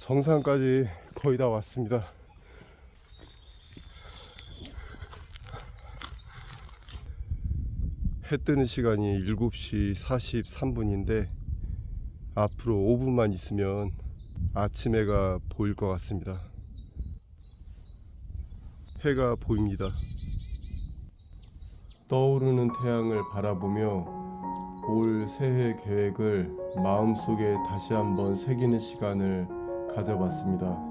정상까지 거의 다 왔습니다. 해 뜨는 시간이 7시 43분인데 앞으로 5분만 있으면 아침 해가 보일 것 같습니다. 해가 보입니다. 떠오르는 태양을 바라보며 올 새해 계획을 마음속에 다시 한번 새기는 시간을 가져봤습니다.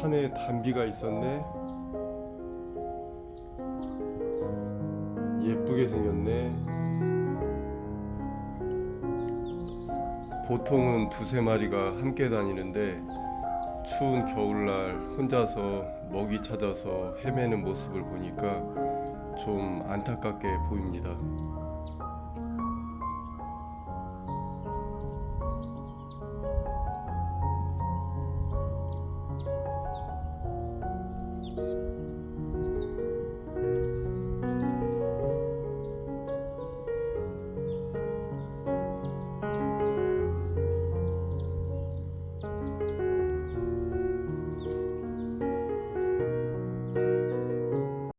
산에 담비가 있었네. 예쁘게 생겼네. 보통은 두세 마리가 함께 다니는데 추운 겨울날 혼자서 먹이 찾아서 헤매는 모습을 보니까 좀 안타깝게 보입니다.